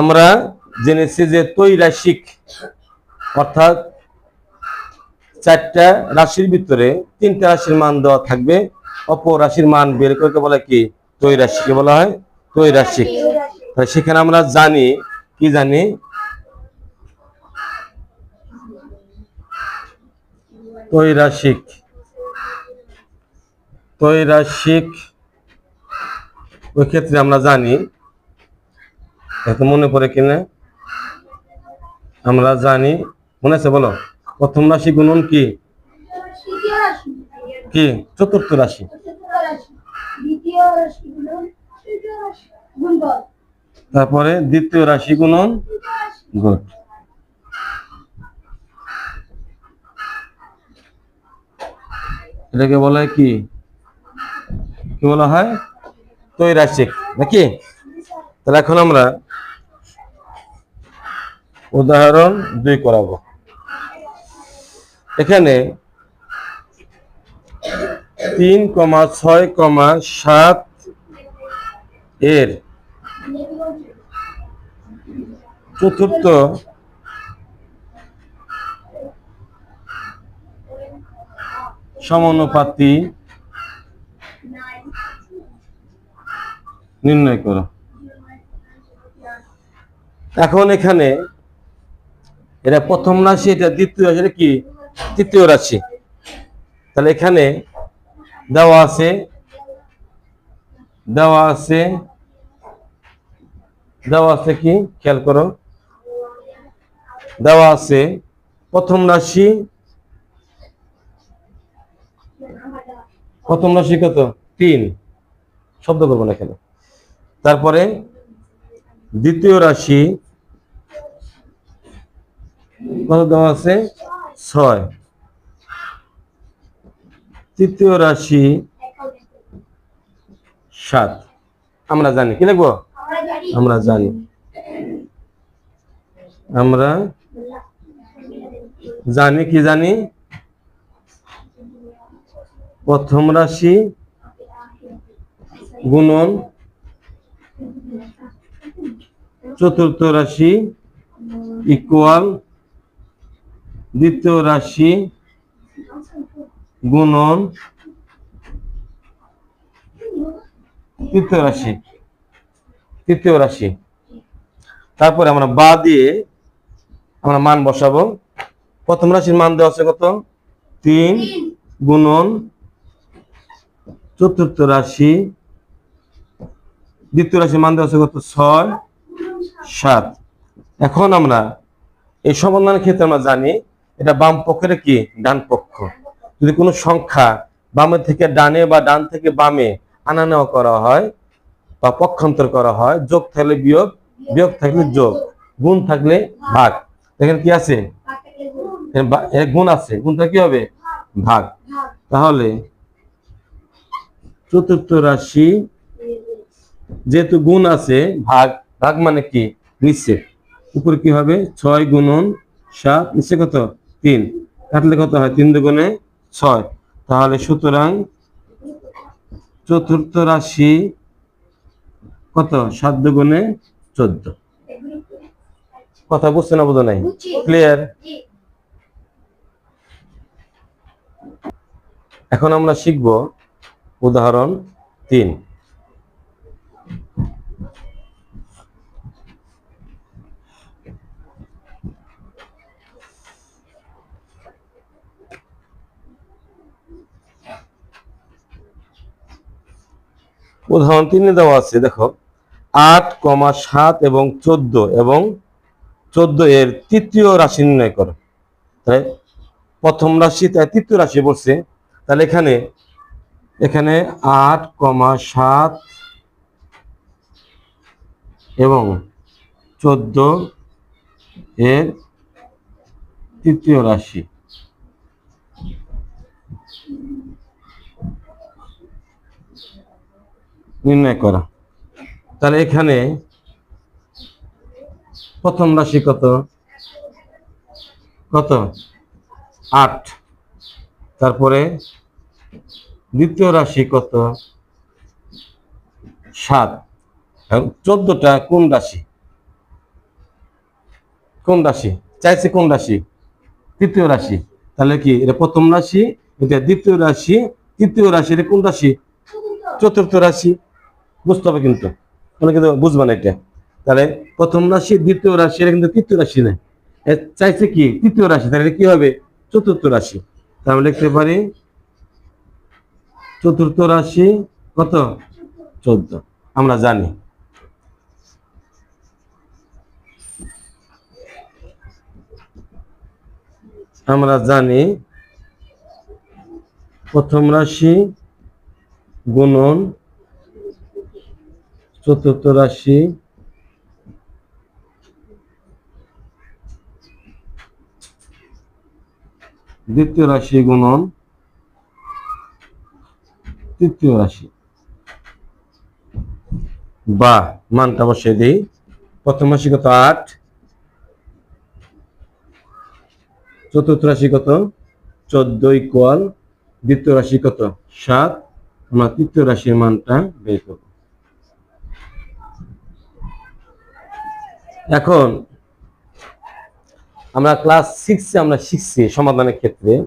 আমরা জেনেছি যে তৈরাসিক অর্থাৎ চারটা রাশির ভিতরে তিনটা রাশির মান দেওয়া থাকবে। অপর রাশির মান বের করতে বলে কি? তৈরাসিকে বলা হয় তাহলে সেখানে আমরা জানি, কি জানি? তৈরাসিক তৈরাসিক ওই ক্ষেত্রে আমরা জানি এত মনে পড়ে কিনা? আমরা জানি। মনে আছে বলো? প্রথম রাশি গুণন কি? কি? চতুর্থ রাশি। তারপরে দ্বিতীয় রাশি গুণন গুড এটাকে বলা হয় কি? কি বলা হয়? তৈরাসিক নাকি? তাহলে এখন আমরা উদাহরণ দুই করাবো। এখানে তিন কমা ছয় কমা সাত এর চতুর্থ সমানুপাতি নির্ণয় করো। এখন এখানে এটা প্রথম রাশি, এটা দ্বিতীয় রাশি, এটা কি? তৃতীয় রাশি। তাহলে এখানে দেওয়া আছে দেওয়া আছে দেওয়া আছে কি? খেয়াল করো। দেওয়া আছে প্রথম রাশি প্রথম রাশি কত? তিন। শব্দ করব না এখানে। তারপরে দ্বিতীয় রাশি কত দেওয়া আছে? ছয়। তৃতীয় রাশি সাত। আমরা জানি। কি লিখব? আমরা জানি। আমরা জানি, কি জানি? প্রথম রাশি গুণন চতুর্থ রাশি ইকুয়াল দ্বিতীয় রাশি, গুণন, তৃতীয় রাশি তৃতীয় রাশি। তারপরে আমরা বা দিয়ে আমরা মান বসাবো। প্রথম রাশির মান দেওয়া আছে কত? তিন গুণন, চতুর্থ রাশি, দ্বিতীয় রাশির মান দেওয়া আছে কত? ছয় সাত। এখন আমরা এই সমাধানের ক্ষেত্রে আমরা জানি এটা বাম পক্ষের কি? ডান পক্ষ। যদি কোনো সংখ্যা বামের থেকে ডানে বা ডান থেকে বামে আনা নেওয়া করা হয় বা পক্ষান্তর করা হয়, যোগ থাকলে বিয়োগ বিয়োগ থাকলে যোগ, গুণ থাকলে ভাগ। দেখেন কি আছে? গুণ এখানে আছে। গুণটা কি হবে? ভাগ। তাহলে চতুর্থ রাশি যেহেতু গুণ আছে, ভাগ ভাগ মানে কি? নিচে। উপরে কি হবে? ছয় গুণন সাত নিচে কত? তিন। কাটলে কত হয়? তিন দুগুণে ছয়। তাহলে সুতরাং চতুর্থ রাশি কত? সাত দুগুণে চোদ্দ। কথা বুঝছে না বোধ নাই। ক্লিয়ার এখন আমরা শিখব উদাহরণ তিন। উদাহরণ তিনে দেওয়া আছে, দেখো। আট কমা সাত এবং চোদ্দ এবং চোদ্দ এর তৃতীয় রাশি নির্ণয় করো। তাহলে প্রথম রাশি, তাই তৃতীয় রাশি বলছে, তাহলে এখানে এখানে আট কমা সাত এবং চোদ্দ এর তৃতীয় রাশি। নির্ণয় করা। তাহলে এখানে প্রথম রাশি কত? কত? আট। তারপরে দ্বিতীয় রাশি কত? সাত। চোদ্দটা কোন রাশি? কোন রাশি? চাইছে কোন রাশি? তৃতীয় রাশি। তাহলে কি এটা প্রথম রাশি, এটা দ্বিতীয় রাশি, তৃতীয় রাশি, এটা কোন রাশি? চতুর্থ রাশি। বুঝতে হবে কিন্তু। অনেকে তো বুঝবে না এটা। তাহলে প্রথম রাশি, দ্বিতীয় রাশি, এটা কিন্তু তৃতীয় রাশি না। চাইছে কি? তৃতীয় রাশি। তাহলে কি হবে? চতুর্থ রাশি। তাহলে লিখতে পারি, চতুর্থ রাশি কত? চোদ্দ। আমরা জানি। আমরা জানি প্রথম রাশি গুণন চতুর্থ রাশি। দ্বিতীয় রাশি গুণন। তৃতীয় রাশি। বা, মানটা বসিয়ে দিই। প্রথম রাশি কত? আট। চতুর্থ রাশি কত? চোদ্দ ইকুয়াল দ্বিতীয় রাশি কত? সাত। আমরা তৃতীয় রাশির মানটা বের করব। এখন আমরা ক্লাস সিক্সে আমরা শিখছি সমাধানের ক্ষেত্রে।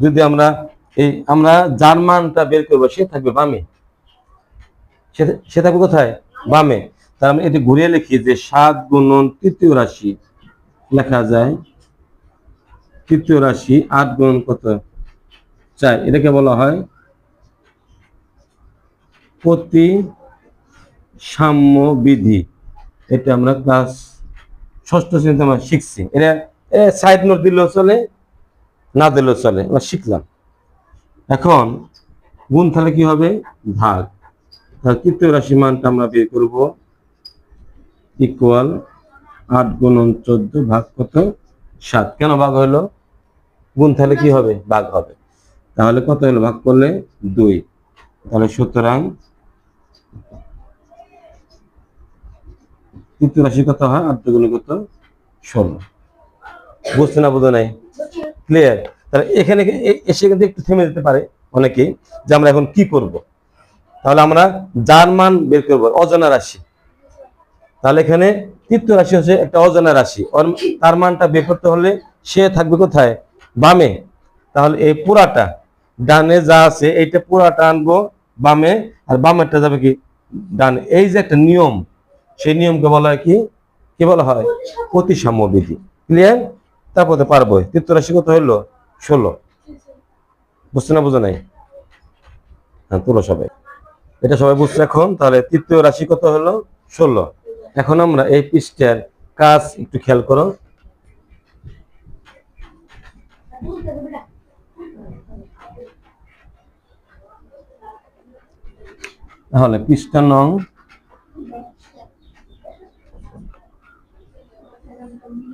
যদি আমরা এই, আমরা যার মানটা বের করব, সে থাকবে বামে। সে- থাকবে কোথায়? বামে। তার আমরা এটি ঘুরিয়ে লিখি যে সাত গুণন তৃতীয় রাশি। লেখা যায়, তৃতীয় রাশি আট গুণন কত? চাই এটাকে বলা হয় প্রতি সাম্য বিধি এটা আমরা ক্লাস ষষ্ঠ শ্রেণীতে আমরা শিখছি। এটা সাইড নোট দিলেও চলে, না দিলেও চলে, আমরা শিখলাম। এখন, গুণ তাহলে কি হবে? ভাগ। তৃতীয় রাশি মানটা আমরা বের করব। ইকুয়াল আট গুণন চোদ্দ ভাগ কত? সাত। কেন ভাগ হলো? গুণ তাহলে কি হবে? ভাগ হবে। তাহলে কত হলো? ভাগ করলে দুই। তাহলে সুতরাং তৃতীয় রাশি কত হয়? আট দুগুণে কত ষোলো। বুঝতে না বোধ নাই? ক্লিয়ার তাহলে এখানে এসে কিন্তু একটু থেমে যেতে পারে অনেকেই, যে আমরা এখন কি করব? তাহলে আমরা যার মান বের করব? অজানা রাশি। তাহলে এখানে তৃতীয় রাশি হচ্ছে একটা অজানা রাশি। তার মানটা বের করতে হলে সে থাকবে কোথায়? বামে। তাহলে এই পুরাটা, ডানে যা আছে, এইটা পুরাটা আনব বামে, আর বামেরটা যাবে কি? ডানে। এই যে একটা নিয়ম সেই নিয়মকে বলা হয় কি? কি বলা হয়? প্রতিসাম্য বিধি। ক্লিয়ার তারপরে পারব। তৃতীয় কত হইল? ষোলো। বুঝছে না বুঝে নাই? হ্যাঁ তুলো সবাই। এটা সবাই বুঝছে এখন? তাহলে তৃতীয় রাশি কত হলো? ষোলো। এখন আমরা এই পৃষ্ঠের কাজ একটু খেয়াল করো। তাহলে পৃষ্ঠা নং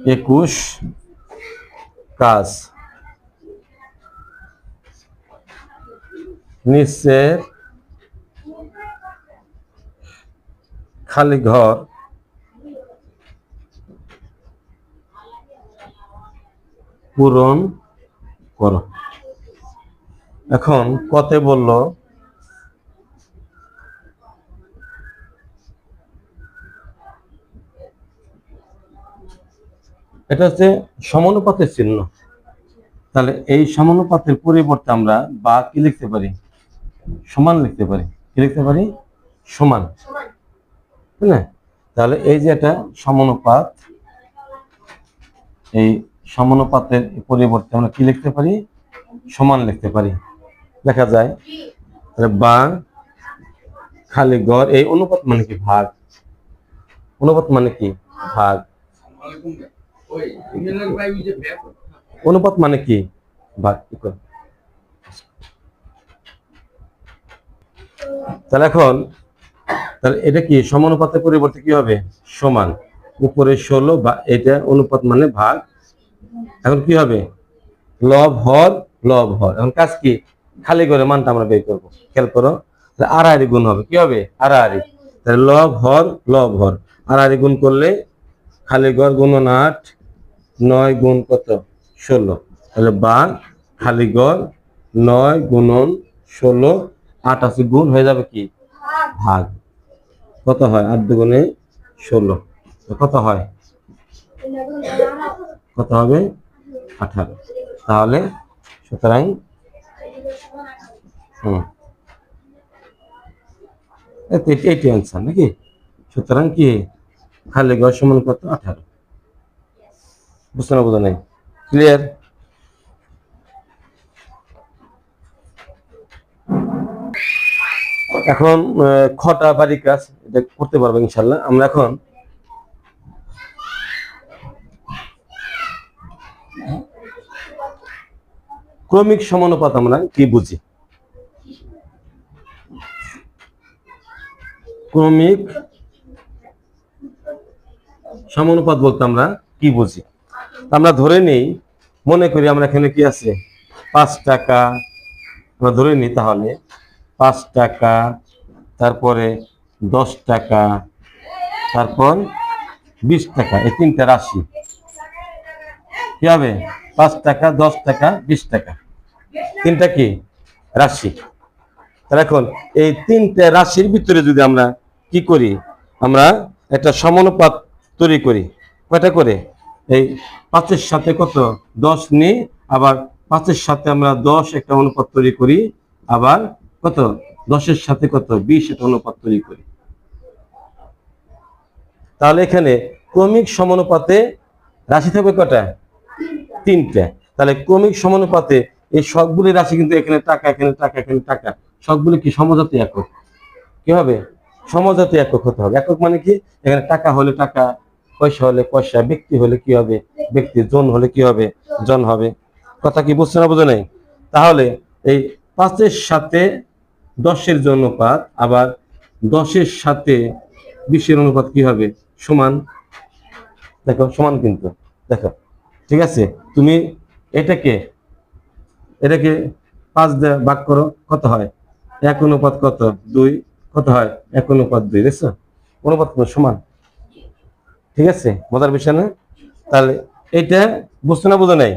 একুশ কাজ। নিচের খালি ঘর। পূরণ করো। এখন কতে বলল এটা হচ্ছে সমানুপাতের চিহ্ন। তাহলে এই সমানুপাতের পরিবর্তে আমরা বা কি লিখতে পারি? সমান লিখতে পারি। কি লিখতে পারি? সমান। না? তাহলে এই যে এটা সমানুপাত, এই সমানুপাতের পরিবর্তে আমরা কি লিখতে পারি? সমান লিখতে পারি। দেখা যায়, তাহলে বা খালি গড়, এই অনুপাত মানে কি? ভাগ। অনুপাত মানে কি? ভাগ। অনুপাত মানে কি? তাহলে এখন, তাহলে এটা কি সমানুপাতের পরিবর্তে কি হবে? সমান। উপরে ষোলো বা এটা অনুপাত মানে ভাগ। এখন কি হবে? লব, হর লব, হর। এখন কাজ কি? খালি করে মানটা আমরা বের করব। খেয়াল করো। তাহলে আড়াআড়ি গুণ হবে। কি হবে? আড়াআড়ি তাহলে লব, হর লব, হর। আড়াআড়ি গুণ করলে খালি ঘর গুণন আট নয় গুণ কত? ষোলো। তাহলে বা খালি গড়, নয় গুণন ষোলো আটাশি গুণ হয়ে যাবে কি? ভাগ। কত হয়? আট দুগুণে ষোলো। কত হয়? কত হবে? আঠারো। তাহলে সুতরাং, হুম। এটি- অ্যান্সার নাকি? সুতরাং কি? খালি গড় সমান কত? আঠারো। বুঝতে না বোঝা নাই? ক্লিয়ার এখন খটা বাড়ি কাজ এটা করতে পারব ইনশাল্লাহ আমরা এখন ক্রমিক সমানুপাত আমরা কি বুঝি? ক্রমিক সমানুপাত বলতে আমরা কি বুঝি? আমরা ধরে নেই, মনে করি আমরা এখানে কি আছে? পাঁচ টাকা, আমরা ধরে নিই তাহলে। পাঁচ টাকা, তারপরে দশ টাকা, তারপর বিশ টাকা, এই তিনটা রাশি। কি হবে? পাঁচ টাকা, দশ টাকা, বিশ টাকা। তিনটা কি? রাশি। এখন এই তিনটা রাশির ভিতরে যদি আমরা কি করি? আমরা একটা সমানুপাত তৈরি করি। কয়টা করে? এই পাঁচের সাথে কত? দশ নিই আবার পাঁচের সাথে আমরা দশ একটা অনুপাত তৈরি করি, আবার কত? দশের সাথে কত? বিশ একটা অনুপাত তৈরি করি। তাহলে এখানে ক্রমিক সমানুপাতে রাশি থাকবে কটা তিনটা। তাহলে ক্রমিক সমানুপাতে এই সবগুলি রাশি কিন্তু এখানে টাকা এখানে টাকা এখানে টাকা। সবগুলি কি সমজাতি একক? কি হবে সমজাতি একক হতে হবে। একক মানে কি? এখানে টাকা হলে টাকা পয়সা হলে পয়সা, ব্যক্তি হলে কি হবে? ব্যক্তি জন হলে কি হবে? জন হবে। কথা কি বুঝছে না বুঝে নাই? তাহলে এই পাঁচের সাথে দশের যে অনুপাত, আবার দশের সাথে বিশের অনুপাত কি হবে? সমান। দেখো, সমান কিন্তু। দেখো, ঠিক আছে? তুমি এটাকে এটাকে পাঁচ ভাগ করো, কত হয়? এক অনুপাত কত? দুই। কত হয়? এক অনুপাত দুই, দেখছ? অনুপাত সমান। ঠিক আছে? মজার বিষয় না? তাহলে এটা বুঝতে না বোঝা নাই।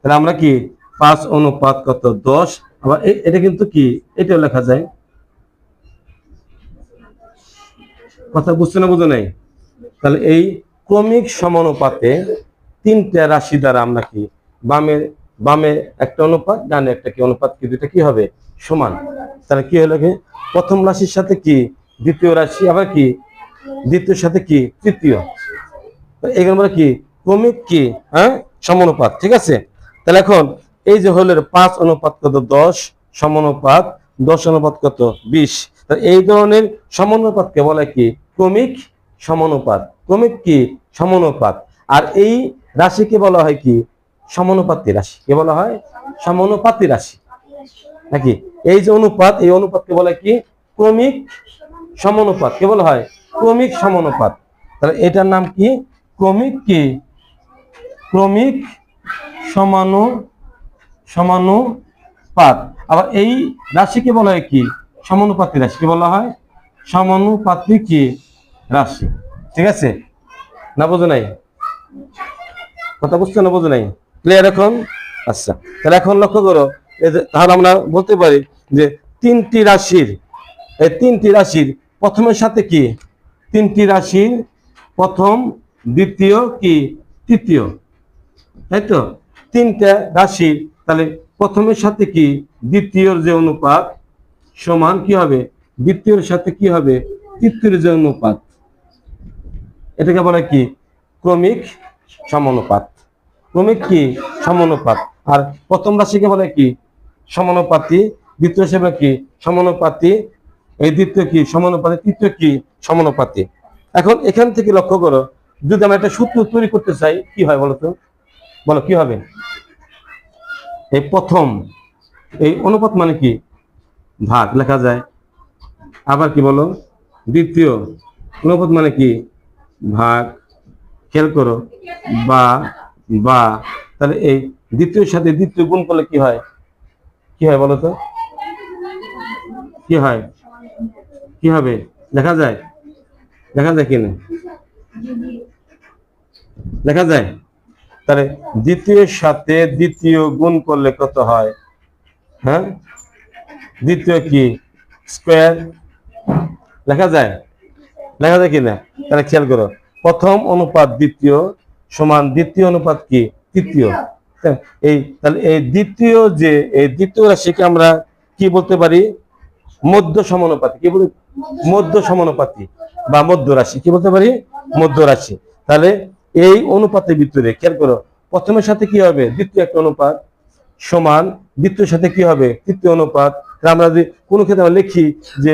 তাহলে আমরা কি পাঁচ অনুপাত কত? দশ। আবার এটা কিন্তু কি? এটাও লেখা যায়। কথা বুঝতে না বোঝা নাই? তাহলে এই ক্রমিক সমানুপাতে তিনটা রাশি দ্বারা আমরা কি বামে বামে একটা অনুপাত ডানে একটা কি অনুপাত, কি দুটা কি হবে? সমান। তাহলে কি হলো কি? প্রথম রাশির সাথে কি? দ্বিতীয় রাশি, আবার কি? দ্বিতীয় সাথে কি? তৃতীয়। এখানে আমরা কি? ক্রমিক কি? হ্যাঁ? সমানুপাত, ঠিক আছে? তাহলে এখন এই যে হলো পাঁচ অনুপাত কত? দশ। সমানুপাত, দশ অনুপাত কত? বিশ। এই ধরনের সমানুপাতকে বলে কি? ক্রমিক সমানুপাত। ক্রমিক কি? সমানুপাত। আর এই রাশিকে বলা হয় কি? সমানুপাতি রাশি। কে বলা হয়? সমানুপাতি রাশি। নাকি? এই যে অনুপাত, এই অনুপাতকে বলে কি? ক্রমিক সমানুপাত। কে বলা হয়? ক্রমিক সমানুপাত। তাহলে এটার নাম কি? ক্রমিক কি? ক্রমিক সমানু, সমানুপাত। আবার এই রাশিকে বলা হয় কি? সমানুপাতি রাশিকে বলা হয়? সমানুপাতি কি? রাশি। ঠিক আছে? না বোঝো নাই? কথা বুঝছ না বোঝো নাই? ক্লিয়ার এখন? আচ্ছা তাহলে এখন লক্ষ্য করো। তাহলে আমরা বলতে পারি যে তিনটি রাশির, এই তিনটি রাশির প্রথমের সাথে কি? তিনটি রাশির প্রথম দ্বিতীয় কি? তৃতীয়। তাই তো? তিনটা রাশি। তাহলে প্রথমের সাথে কি? দ্বিতীয়র যে অনুপাত সমান কি হবে? দ্বিতীয়র সাথে কি হবে? তৃতীয় যে অনুপাত। এটাকে বলে কি? ক্রমিক সমানুপাত। ক্রমিক কি? সমানুপাত। আর প্রথম রাশিকে বলে কি? সমানুপাতি। দ্বিতীয় হিসেবে কি? সমানুপাতি। এই দ্বিতীয় কি? সমানুপাতি। তৃতীয় কি? সমানুপাতি। এখন এখান থেকে লক্ষ্য করো। যদি আমরা একটা সূত্র তৈরি করতে চাই, কি হয় বলতো বলো, কি হবে? এই প্রথম, এই অনুপাত মানে কি? ভাগ, লেখা যায়। আবার কি বলো? দ্বিতীয়, অনুপাত মানে কি? ভাগ, খেয়াল করো, বা বা। তাহলে এই দ্বিতীয় সাথে দ্বিতীয় গুণ করলে কি হয়? কি হয় বলো তো? কি হয়? কি হবে? দেখা যায়? দেখা যায় কিনা? দেখা যায়? তাহলে দ্বিতীয়ের সাথে দ্বিতীয় গুণ করলে কত হয়? হ্যাঁ? দ্বিতীয় কি? স্কোয়ার? লেখা যায়? লেখা যায় কিনা? তাহলে খেয়াল করো। প্রথম অনুপাত দ্বিতীয় সমান দ্বিতীয় অনুপাত কি? তৃতীয়। এই, তাহলে এই দ্বিতীয় যে, এই দ্বিতীয় রাশিকে আমরা কি বলতে পারি? মধ্য সমানুপাতি কি বলি? মধ্য সমানুপাতি বা মধ্য রাশি। কি বলতে পারি? মধ্য রাশি তাহলে এই অনুপাতের ভিতরে খেয়াল করো, প্রথমের সাথে কি হবে? দ্বিতীয় একটা অনুপাত সমান, দ্বিতীয় সাথে কি হবে? তৃতীয় অনুপাত। আমরা যদি কোনো ক্ষেত্রে আমরা লিখি যে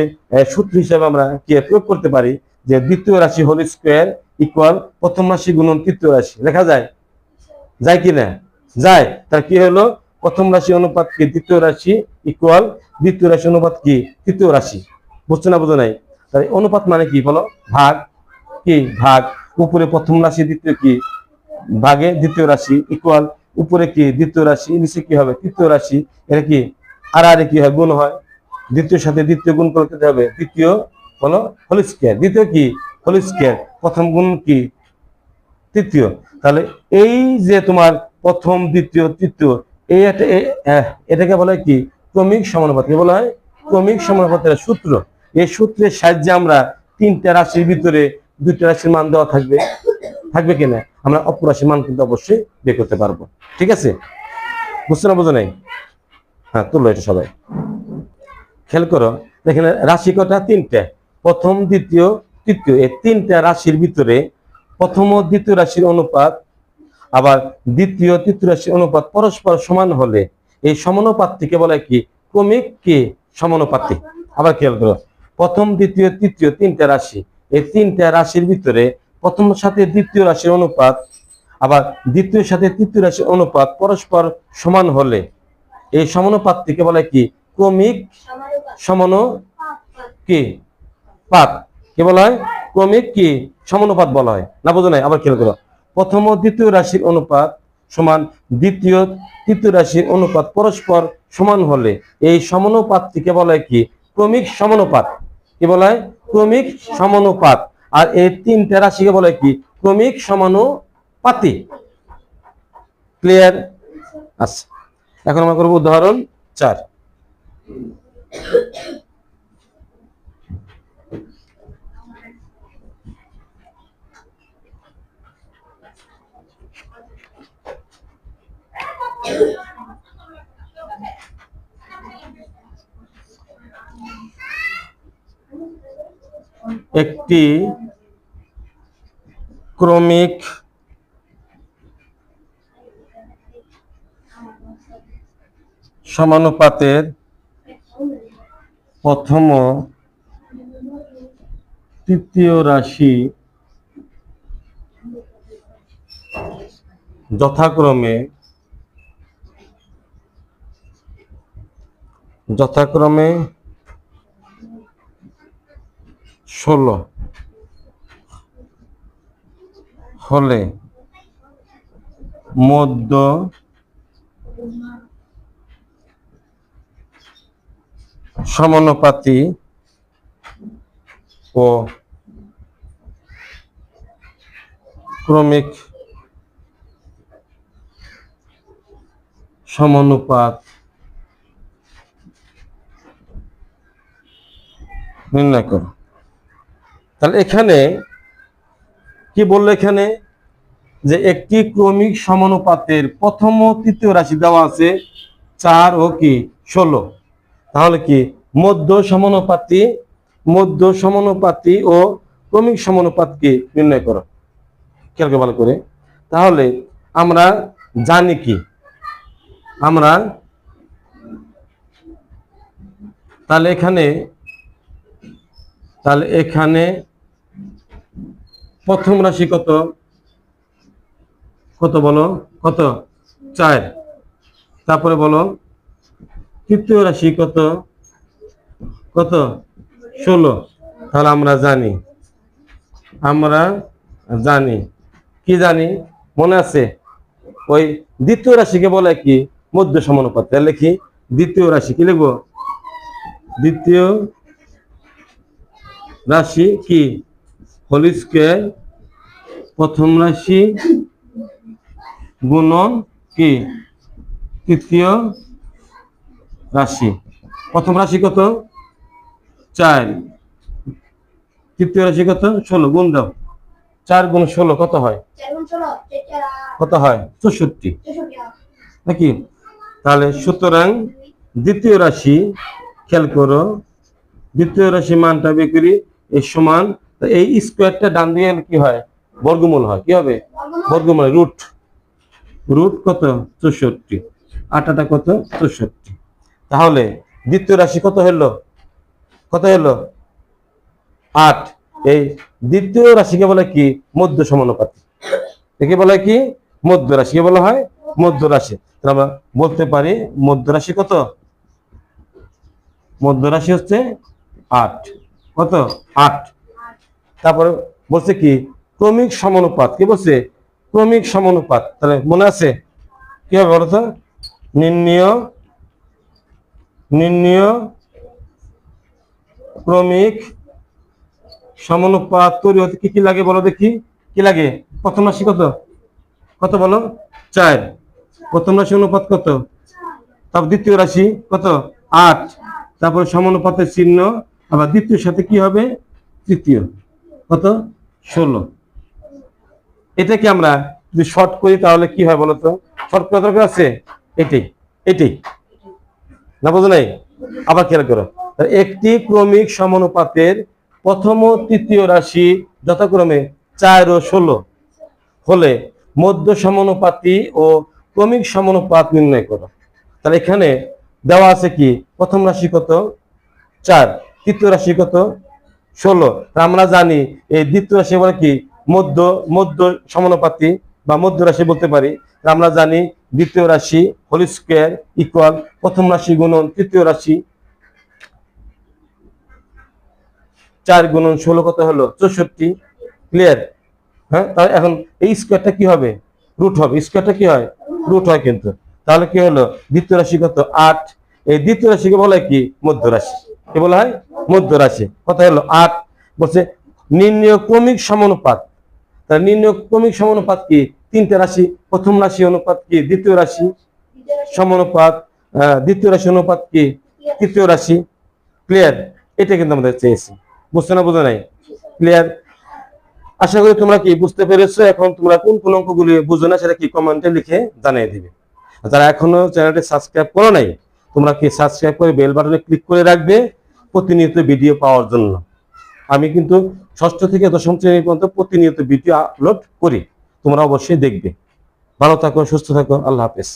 সূত্র হিসাবে আমরা কি প্রয়োগ করতে পারি? যে দ্বিতীয় রাশি হোল স্কোয়ার ইকুয়াল প্রথম রাশি গুণন তৃতীয় রাশি। লেখা যায়? যায় কি না? যায়। তার কি হলো? প্রথম রাশি অনুপাত কি? দ্বিতীয় রাশি ইকুয়াল দ্বিতীয় রাশি অনুপাত কি? তৃতীয় রাশি। বুঝছ না, বুঝো নাই? তাহলে অনুপাত মানে কি বলো? ভাগ। কি ভাগ? উপরে প্রথম রাশি, দ্বিতীয় কি? ভাগে দ্বিতীয় রাশি ইকুয়াল উপরে কি? দ্বিতীয় রাশি। নিচে কি হবে? তৃতীয় রাশি। এটা কি? আর আরে কি হয়? গুণ হয়। দ্বিতীয় সাথে দ্বিতীয় গুণ করতে হবে। তৃতীয় বলো হোল স্কোয়ার দ্বিতীয় কি? হোল স্কোয়ার প্রথম গুণ কি? তৃতীয়। তাহলে এই যে তোমার প্রথম, দ্বিতীয়, তৃতীয়, এই এটাকে বলা হয় কি? ক্রমিক সমানুপাত। কি বলা হয়? ক্রমিক সমানুপাতের সূত্র। এই সূত্রের সাহায্যে আমরা তিনটা রাশির ভিতরে দুইটা রাশির মান দেওয়া থাকবে। থাকবে কিনা? আমরা অপরাশির মান কিন্তু অবশ্যই বের করতে পারব। ঠিক আছে? বুঝছ না, বোঝো নাই? হ্যাঁ তুলো এটা সবাই। খেয়াল করো, দেখেন রাশি কটা তিনটা। প্রথম, দ্বিতীয়, তৃতীয়। এই তিনটা রাশির ভিতরে প্রথম ও দ্বিতীয় রাশির অনুপাত, আবার দ্বিতীয়, তৃতীয় রাশির অনুপাত পরস্পর সমান হলে এই সমানুপাতটিকে বলে কি? ক্রমিক কি? সমানুপাতি আবার খেয়াল করো, প্রথম, দ্বিতীয়, তৃতীয় তিনটা রাশি। এই তিনটা রাশির ভিতরে প্রথম সাথে দ্বিতীয় রাশির অনুপাত, আবার দ্বিতীয় সাথে তৃতীয় রাশির অনুপাত পরস্পর সমান হলে। এই সমানুপাত সমানুপাতটিকে বলে কি? ক্রমিক সমানু কি পাত। কি বলা হয়? ক্রমিক কি? সমানুপাত বলা হয়। না, বোঝো নাই, আবার খেয়াল করো। প্রথম ও দ্বিতীয় রাশির অনুপাত সমান, দ্বিতীয়, তৃতীয় রাশির অনুপাত পরস্পর সমান হলে। এই সমানুপাতটিকে বলা হয় কি? ক্রমিক সমানুপাত। কি বলা হয়? ক্রমিক সমানুপাত। আর এই তিনটা রাশিকে বলা কি? ক্রমিক সমানুপাতি। ক্লিয়ার আচ্ছা। এখন আমরা করব উদাহরণ চার। একটি ক্রমিক সমানুপাতের প্রথম তৃতীয় রাশি যথাক্রমে যথাক্রমে ষোলো হলে মধ্য সমানুপাতি ও ক্রমিক সমানুপাত নির্ণয় করো। তাহলে এখানে কি বলল এখানে? যে একটি ক্রমিক সমানুপাতের প্রথম ও তৃতীয় রাশি দেওয়া আছে, চার ও কি? ষোলো। তাহলে কি মধ্য সমানুপাতি মধ্য সমানুপাতি ও ক্রমিক সমানুপাতকে নির্ণয় করো। খেয়ালকে ভালো করে। তাহলে আমরা জানি কি? আমরা তাহলে এখানে তাহলে এখানে প্রথম রাশি কত? কত বলো? কত? চার। তারপরে বলো, তৃতীয় রাশি কত? কত? ষোলো। তাহলে আমরা জানি। আমরা জানি। কি জানি? মনে আছে? ওই দ্বিতীয় রাশিকে বলে কি? মধ্য সমানুপাত। তাহলে লিখি, দ্বিতীয় রাশি। কি লিখব? দ্বিতীয় রাশি কি? হোল স্কোয়ার প্রথম রাশি গুণন কি? তৃতীয় রাশি। প্রথম রাশি কত? চার। তৃতীয় রাশি কত? ষোলো। গুণ দাও। চার গুণ ষোলো কত হয়? কত হয়? চৌষট্টি। নাকি? তাহলে সুতরাং দ্বিতীয় রাশি, খেয়াল করো, দ্বিতীয় রাশি মানটা বিক্রি করি এই সমান তো এই স্কোয়ারটা ডান দিকে গেলে কি হয়? বর্গমূল হয়। কি হবে? বর্গমূল। রুট রুট কত? চৌষট্টি। আটাটা কত? চৌষট্টি। তাহলে দ্বিতীয় রাশি কত হলো? কত হলো? আট। এই দ্বিতীয় রাশিকে বলে কি? মধ্য সমানুপাতি একে বলে কি? মধ্য রাশিকে বলা হয় মধ্য রাশি। আমরা বলতে পারি মধ্য রাশি কত? মধ্য রাশি হচ্ছে আট। কত? আট। তারপরে বলছে কি, ক্রমিক সমানুপাত। কি বলছে? ক্রমিক সমানুপাত। তাহলে মনে আছে? কি হবে বলতো নির্ণয় নির্ণয় ক্রমিক সমানুপাত তৈরি হতে কি কি লাগে বলো দেখি। কি লাগে? প্রথম রাশি কত? কত বলো? চার। প্রথম রাশি অনুপাত কত? তারপর দ্বিতীয় রাশি কত? আট। তারপরে সমানুপাতের চিহ্ন। আবার দ্বিতীয় সাথে কি হবে? তৃতীয়। কত? ষোলো। এটাকে আমরা যদি শর্ট করি তাহলে কি হয় বলতো? শর্ট করা দরকার আছে? এটাই এটাই না বোঝো নাই? আবার খেয়াল করো। একটি ক্রমিক সমানুপাতের প্রথম ও তৃতীয় রাশি যথাক্রমে চার ও ষোলো। হলে মধ্য সমানুপাতি ও ক্রমিক সমানুপাত নির্ণয় করো। তাহলে এখানে দেওয়া আছে কি? প্রথম রাশি কত? চার। তৃতীয় রাশি কত? ষোলো। আমরা জানি এই দ্বিতীয় রাশি বলে কি? মধ্য মধ্য সমানুপাতি বা মধ্য রাশি বলতে পারি। আমরা জানি দ্বিতীয় রাশি হোল স্কোয়ার ইকুয়াল প্রথম রাশি গুণন, তৃতীয় রাশি চার গুণন ষোলো কত হলো? চৌষট্টি। ক্লিয়ার হ্যাঁ এখন এই স্কোয়ারটা কি হবে? রুট হবে। স্কোয়ারটা কি হয়? রুট হয় কিন্তু। তাহলে কি হলো? দ্বিতীয় রাশি কত? আট। এই দ্বিতীয় রাশিকে বলা কি? মধ্য রাশি। কি বলা হয়? মধ্য রাশি কত হলো আট। বলছে, নির্ণয় ক্রমিক সমানুপাত। তাহলে নির্ণয় সমানুপাত কি? তিনটে রাশি। প্রথম রাশি অনুপাত কি? দ্বিতীয় রাশি সমানুপাত। দ্বিতীয় রাশি অনুপাত কি? তৃতীয় রাশি। ক্লিয়ার? এটা কিন্তু আমাদের চেয়েছি। বুঝতে না, বুঝে নাই? ক্লিয়ার? আশা করি তোমরা কি বুঝতে পেরেছ? এখন তোমরা কোন কোন অঙ্কগুলি বুঝো না, সেটা কি কমেন্টে লিখে জানিয়ে দিবে। যারা এখনও চ্যানেলটি সাবস্ক্রাইব করো নাই, তোমরা কি সাবস্ক্রাইব করে বেল বাটনে ক্লিক করে রাখবে? প্রতিনিয়ত ভিডিও পাওয়ার জন্য। আমি কিন্তু ষষ্ঠ থেকে দশম শ্রেণি পর্যন্ত প্রতিনিয়ত ভিডিও আপলোড করি। তোমরা অবশ্যই দেখবে। ভালো থাকো, সুস্থ থাকো, আল্লাহ হাফেজ।